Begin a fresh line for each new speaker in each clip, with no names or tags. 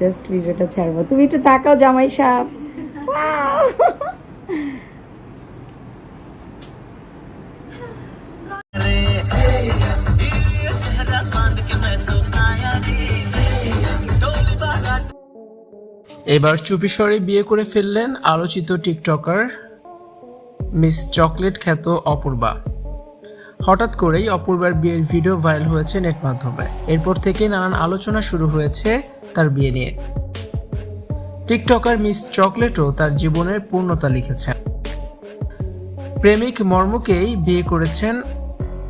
Just ভিডিওটা ছাড়বো। তুমি একটু তাকাও জামাই
এবার চুপিসরে বিয়ে করে ফেললেন আলোচিত টিকটকার মিস চকলেট খ্যাত অপূর্বা। হঠাৎ করেই অপূর্বার বিয়ের ভিডিও ভাইরাল হয়েছে নেট মাধ্যমে। এরপর থেকেই নানান আলোচনা শুরু হয়েছে তার বিয়ে নিয়ে। টিকটকার মিস চকলেটও তার জীবনের পূর্ণতা লিখেছেন। প্রেমিক মর্মকেই বিয়ে করেছেন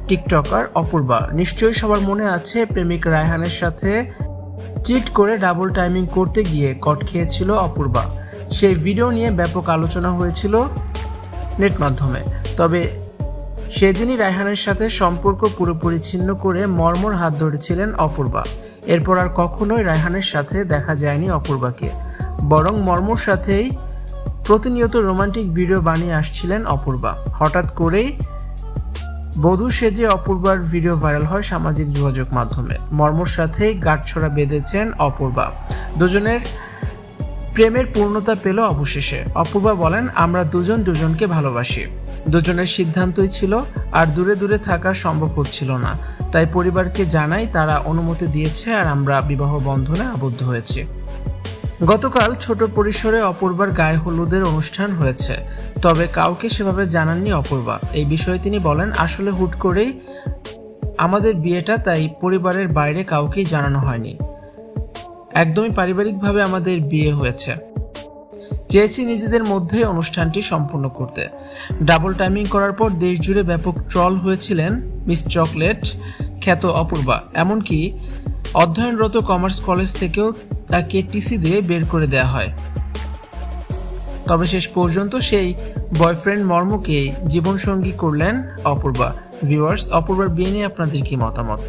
টিকটকার অপূর্বা। নিশ্চয়ই সবার মনে আছে প্রেমিক রায়হানের সাথে চিট করে ডাবল টাইমিং করতে গিয়ে কট খেয়েছিল অপূর্বা। সেই ভিডিও নিয়ে ব্যাপক আলোচনা হয়েছিল নেট মাধ্যমে। তবে সেদিনই রায়হানের সাথে সম্পর্ক পুরোপুরি ছিন্ন করে মর্মর হাত ধরেছিলেন অপূর্বা। এরপর আর কখনোই রায়হানের সাথে দেখা যায়নি অপূর্বাকে। বরং মর্মর সাথেই প্রতিনিয়ত রোমান্টিক ভিডিও বানিয়ে আসছিলেন অপূর্বা। হঠাৎ করেই বধূ সেজে অপূর্বার ভিডিও ভাইরাল হয় সামাজিক যোগাযোগ মাধ্যমে। মর্মর সাথেই গাঁটছড়া বেঁধেছেন অপূর্বা। দুজনের প্রেমের পূর্ণতা পেল অবশেষে। অপূর্বা বলেন, আমরা দুজন দুজনকে ভালোবাসি। দুজনের সিদ্ধান্তই ছিল, আর দূরে দূরে থাকা সম্ভব হচ্ছিল না। তাই পরিবারকে জানাই তারা অনুমতি দিয়েছে, আর আমরা বিবাহ বন্ধনে আবদ্ধ হয়েছি। গতকাল ছোট পরিসরে অপূর্বার গায়ে হলুদের অনুষ্ঠান হয়েছে। তবে কাউকে সেভাবে জানাননি অপূর্বা। এই বিষয়ে তিনি বলেন, আসলে হুট করেই আমাদের বিয়েটা, তাই পরিবারের বাইরে কাউকেই জানানো হয়নি। একদমই পারিবারিকভাবে আমাদের বিয়ে হয়েছে। চেয়েছি নিজেদের মধ্যে অনুষ্ঠানটি সম্পূর্ণ করতে। ডাবল টাইমিং করার পর দেশ জুড়ে ব্যাপক ট্রল হয়েছিলেন মিস চকলেট, খ্যাত অপূর্বা, এমনকি অধ্যয়নরত কমার্স কলেজ থেকেও তাকে টিসি দিয়ে বের করে দেওয়া হয়। তবে শেষ পর্যন্ত সেই বয়ফ্রেন্ড মর্মকে জীবনসঙ্গী করলেন অপূর্বা। ভিউয়ার্স, অপূর্বার বিয়ে নিয়ে আপনাদের কি মতামত?